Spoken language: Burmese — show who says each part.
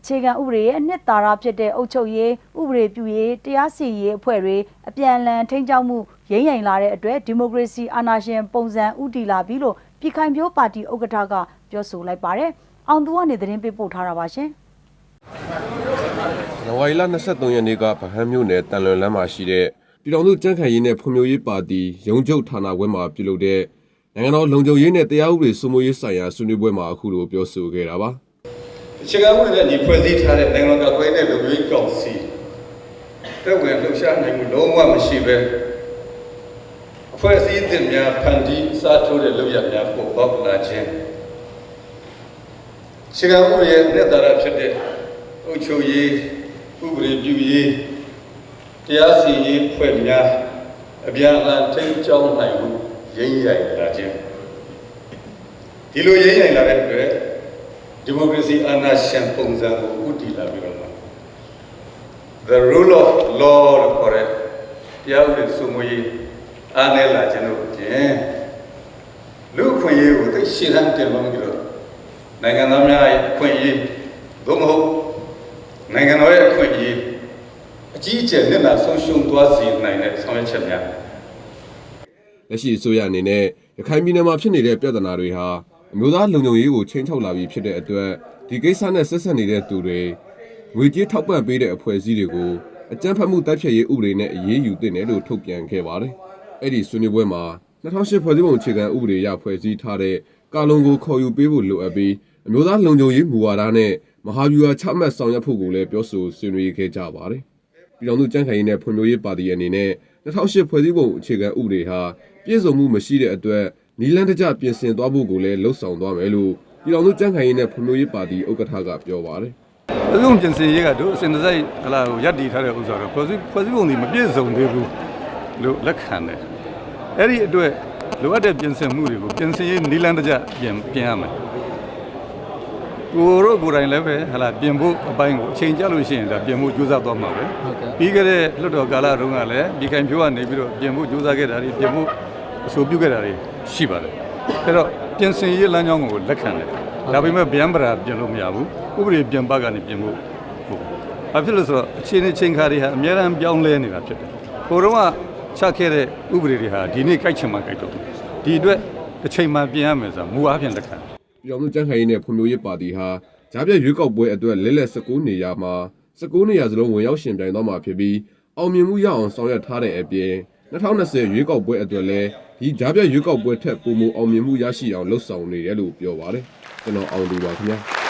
Speaker 1: အခြေခံဥပဒေရဲ့အနှစ်သာရဖြစ်တဲ့အုပ်ချုပ်ရေးဥပဒေပြုရေးတရားစီရင်ရေးအဖွဲ့တွေအပြန်အလှန်ထိန်းချုပ်မှုရင်းရင်လာတဲ့အတွက်ဒီမိုကရေစီအာဏာရှင်ပုံစံဥတီလာပြီလို့ပြည်ခိုင်ဖြိုးပါတီဥက္ကဋ္ဌကပြောဆိုလိုက်ပါတယ်။အောင်သူကနေသတင်းပေးပို့ထားတာပါရှင်။
Speaker 2: ဇန်နဝါရီလ23ရက်နေ့ကဗဟန်းမြို့နယ်တန်လွန်လမ်းမှာရှိတဲ့ပြည်တော်စုကြံ့ခိုင်ရေးနဲ့ဖွံ့ဖြိုးရေးပါတီရုံးချုပ်ဌာနခွဲမှာပြုလုပ်တဲ့နိုင်ငံတော်လုံခြုံရေးနဲ့တရားဥပဒေစိုးမိုးရေးဆိုင်ရာဆွေးနွေးပွဲမှာအခုလိုပြောဆိုခဲ့တာပါ
Speaker 3: အခြေခံဥပဒေနဲ့ညီဖွဲ့စည်းထားတဲ့နိုင်ငံတော်ကွယ်နဲ့လူမျိုးကောင်စီတက်ဝင်လှုပ်ရှားနိုင်မှုလုံးဝမရှိပဲအဖွဲ့အစည်းအသစ်များဖန်တီးစားထိုးတဲ့လုပ်ရများပေါ်ပေါက်လာခြင်းအခြေခံဥပဒေရဲ့အနှစ်သာရဖြစ်တဲ့အုပ်ချုပ်ရေးဥပဒေပြုရေးတရားစီရင်ရေးဖွဲ့များအပြန်အလှန်ထိန်းကျောင်းနိုင်မှုရင်းရိုင်လာခြင်းဒီလိုရင်းရိုင်လာတဲ့အတွက် ဒီမိုကရေစီအာဏာရှင်ပုံစံကိုဥတည်လာပြီးတော့မှ the rule of law လို့ခေါ်တဲ့တရားဥပဒေစိုးမိုးရေးအားနည်းလာခြင်းတို့ဖြင့်လူ့အခွင့်အရေးကိုသိရှင်းဟန်တင်လို့ပြီးတော့နိုင်ငံသားများရဲ့အခွင့်အရေးသို့မဟုတ်နိုင်ငံတော်ရဲ့အခွင့်အရေးအကြီးအကျယ်နဲ့နာဆုံးရှုံးသွားစေနိုင်တဲ့ဆောင်ရွက်ချက်များ
Speaker 2: လက်ရှိအစိုးရအနေနဲ့ရခိုင်ပြည်နယ်မှာဖြစ်နေတဲ့ပြဿနာတွေဟာ အမျိုးသားလုံခြုံရေးကိုချိန်ချောက်လာပြီးဖြစ်တဲ့အတွက်ဒီကိစ္စနဲ့ဆက်ဆက်နေတဲ့သူတွေငွေကြေးထောက်ပံ့ပေးတဲ့အဖွဲ့အစည်းတွေကိုအကြမ်းဖက်မှုတိုက်ဖျက်ရေးဥပဒေနဲ့အရေးယူသင့်တယ်လို့ထုတ်ပြန်ခဲ့ပါတယ်။အဲ့ဒီဆွေးနွေးပွဲမှာ2008ဖွဲ့စည်းပုံအခြေခံဥပဒေအရဖွဲ့စည်းထားတဲ့ကာလုံကိုခေါ်ယူပေးဖို့လိုအပ်ပြီးအမျိုးသားလုံခြုံရေးမူဝါဒနဲ့မဟာဗျူဟာချမှတ်ဆောင်ရွက်ဖို့ကိုလည်းပြောဆိုဆွေးနွေးခဲ့ကြပါတယ်။ပြည်တော်စုကြံ့ခိုင်ရေးနဲ့ဖွံ့ဖြိုးရေးပါတီအနေနဲ့2008ဖွဲ့စည်းပုံအခြေခံဥပဒေဟာပြည့်စုံမှုမရှိတဲ့အတွက် နီလန်းတကျပြင်ဆင်သွားဖို့ကိုလည်းလှုံ့ဆော်သွားမယ်လို့ပြည်တော်စုကြံ့ခိုင်ရေးနဲ့ဖွံ့ဖြိုးရေးပါတီဥက္ကဋ္ဌကပြောပါတယ်။
Speaker 4: အစုံပြင်ဆင်ရေးကတို့အစင်တစိုက်ဟလာကိုရပ်တည်ထားတဲ့ဥစ္စာတော့ဖွဲ့စည်းဖွဲ့စည်းပုံဒီမပြည့်စုံသေးဘူးလို့လက်ခံတယ်။အဲ့ဒီအတွက်လိုအပ်တဲ့ပြင်ဆင်မှုတွေကိုပြင်ဆင်ရေးနီလန်းတကျပြင်ပြင်ရမယ်။ကိုတို့ကိုယ်တိုင်လည်းပဲဟလာပြင်ဖို့အပိုင်းကိုအချိန်ကြလို့ရှိရင်ဒါပြင်ဖို့ကြိုးစားသွားမှာပဲ။ပြီးခဲ့တဲ့လွတ်တော်ကာလတုန်းကလည်းဒီခိုင်ဖြိုးကနေပြီးတော့ပြင်ဖို့ကြိုးစားခဲ့တာတွေပြင်ဖို့ အဆိုပြုခဲ့တာတွေရှိပါတယ်။အဲ့တော့ပြင်ဆင်ရေးလမ်းကြောင်းကိုလက်ခံတယ်။ဒါပေမဲ့ဗျံပရာပြင်လို့မရဘူး။ဥပဒေပြင်ပကနေပြင်ဖို့ဟုတ်။ဘာဖြစ်လို့ဆိုတော့အခြေအနေချိန်ခါတွေဟာအများအားပြောင်းလဲနေတာဖြစ်တယ်။ဟိုတုန်းကချခဲ့တဲ့ဥပဒေတွေဟာဒီနေ့ကြိုက်ချင်မှကြိုက်တော့တယ်။ဒီအတွက်တစ်ချိန်မှပြင်ရမယ်ဆိုတာမူအားဖြင့်လက်ခံတယ်။
Speaker 2: ပြည်တော်စုကြံ့ခိုင်ရေးနဲ့ဖွံ့ဖြိုးရေးပါတီဟာဂျားပြတ်ရွေးကောက်ပွဲအတွက်လက်လက်19နေရာမှာ19နေရာစလုံးဝင်ရောက်ရှင်ပြိုင်သွားမှာဖြစ်ပြီးအောင်မြင်မှုရအောင်ဆောင်ရွက်ထားတဲ့အပြင် 2020ရွေးကောက်ပွဲအတွက်လည်းဒီဂျားပြတ်ရွေးကောက်ပွဲထက်ပိုမိုအောင်မြင်မှုရရှိအောင်လှုံ့ဆော်နေတယ်လို့ပြောပါတယ်။ကျွန်တော်အောင်သူပါခင်ဗျာ။